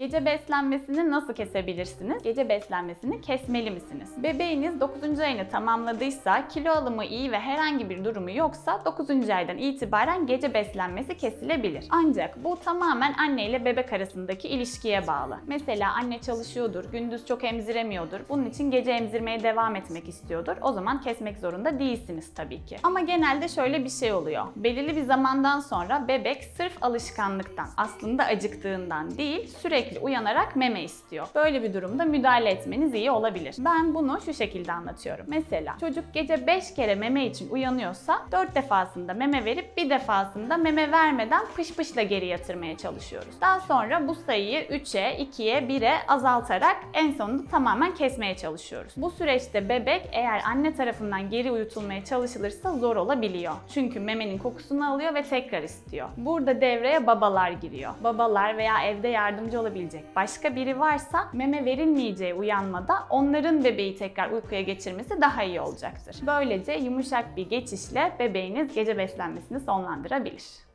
Gece beslenmesini nasıl kesebilirsiniz? Gece beslenmesini kesmeli misiniz? Bebeğiniz 9. ayını tamamladıysa, kilo alımı iyi ve herhangi bir durumu yoksa 9. aydan itibaren gece beslenmesi kesilebilir. Ancak bu tamamen anne ile bebek arasındaki ilişkiye bağlı. Mesela anne çalışıyordur, gündüz çok emziremiyordur. Bunun için gece emzirmeye devam etmek istiyordur. O zaman kesmek zorunda değilsiniz tabii ki. Ama genelde şöyle bir şey oluyor. Belirli bir zamandan sonra bebek sırf alışkanlıktan, aslında acıktığından değil, sürekli uyanarak meme istiyor. Böyle bir durumda müdahale etmeniz iyi olabilir. Ben bunu şu şekilde anlatıyorum. Mesela çocuk gece 5 kere meme için uyanıyorsa 4 defasında meme verip bir defasında meme vermeden pış pışla geri yatırmaya çalışıyoruz. Daha sonra bu sayıyı 3'e, 2'ye, 1'e azaltarak en sonunda tamamen kesmeye çalışıyoruz. Bu süreçte bebek eğer anne tarafından geri uyutulmaya çalışılırsa zor olabiliyor. Çünkü memenin kokusunu alıyor ve tekrar istiyor. Burada devreye babalar giriyor. Babalar veya evde yardımcı olabilecek başka biri varsa meme verilmeyeceği uyanmada onların bebeği tekrar uykuya geçirmesi daha iyi olacaktır. Böylece yumuşak bir geçişle bebeğiniz gece beslenmesini sonlandırabilir.